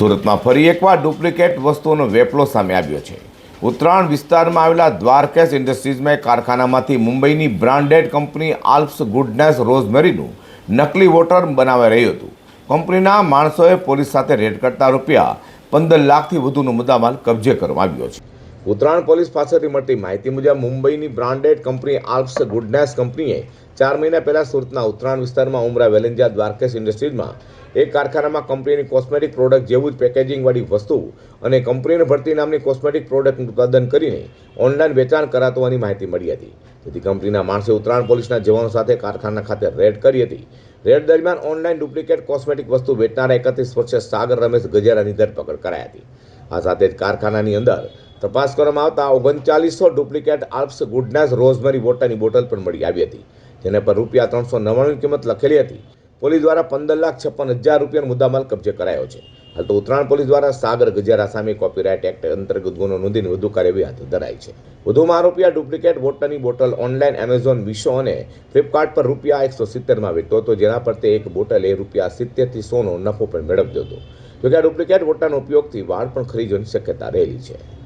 સુરતમાં ફરી એકવાર ડુપ્લિકેટ વસ્તુઓનો વેપલો સામે આવ્યો છે. ઉત્તરાયણ વિસ્તારમાં આવેલા દ્વારકેશ ઇન્ડસ્ટ્રીઝમાં કારખાનામાંથી મુંબઈની બ્રાન્ડેડ કંપની આલ્પ્સ ગુડનેસ રોઝમેરીનું નકલી વોટર બનાવાઈ રહ્યું હતું. કંપનીના માણસોએ પોલીસ સાથે રેડ કરતા રૂપિયા પંદર લાખથી વધુનો મુદ્દામાલ કબજે કરવામાં આવ્યો છે. ઉત્તરાયણ પોલીસ પાસેથી મળતી માહિતી મુજબ મુંબઈની બ્રાન્ડેડ કંપની આલ્પ્સ ગુડનેસ કંપનીએ ચાર મહિના પહેલા સુરતના ઉત્તરાયણ વિસ્તારમાં ઉમરા વેલેન્જા દ્વારકેશ ઇન્ડસ્ટ્રીઝમાં એક કારખાનામાં કંપનીની કોસ્મેટિક પ્રોડક્ટ જેવું જ પેકેજિંગવાળી વસ્તુ અને કંપનીને ભરતી નામની કોસ્મેટિક પ્રોડક્ટનું ઉત્પાદન કરીને ઓનલાઈન વેચાણ કરાતો હોવાની માહિતી મળી હતી. તેથી કંપનીના માણસે ઉત્તરાયણ પોલીસના જવાનો સાથે કારખાના ખાતે રેડ કરી હતી. રેડ દરમિયાન ઓનલાઈન ડુપ્લિકેટ કોસ્મેટિક વસ્તુ વેચનારા એકત્રીસ વર્ષે સાગર રમેશ ગજેરાની ધરપકડ કરાઈ હતી. આ સાથે જ કારખાનાની અંદર તપાસ કરવામાં આવતા ઓગણચાલીસો ડુપ્લિકેટ આલ્પ્સ ગુડનેસ રોઝમેરી વોટરની બોટલ પણ મળી આવી હતી, જેને પર રૂપિયા ત્રણસો નવ્વાણુંની કિંમત લખેલી હતી. પોલીસ દ્વારા પંદર લાખ છપ્પન હજાર રૂપિયાનો મુદ્દામાલ કબજે કરાયો છે. હાલ તો ઉત્તરાયણ પોલીસ દ્વારા સાગર ગજેરા સામે કોપીરાઇટ એક્ટ અંતર્ગત ગુનો નોંધીને વધુ કાર્યવાહી હાથ ધરાઈ છે. વધુમાં રૂપિયા ડુપ્લિકેટ વોટરની બોટલ ઓનલાઈન એમેઝોન મીશો અને ફ્લિપકાર્ટ પર રૂપિયા એકસો સિત્તેરમાં વેચતો હતો, જેના પર તે એક બોટલ રૂપિયા સિત્તેરથી સોનો નફો પણ મેળવ્યો હતો. જોકે આ ડુપ્લિકેટ વોટરના ઉપયોગથી વાળ પણ ખરીદવાની શક્યતા રહેલી છે.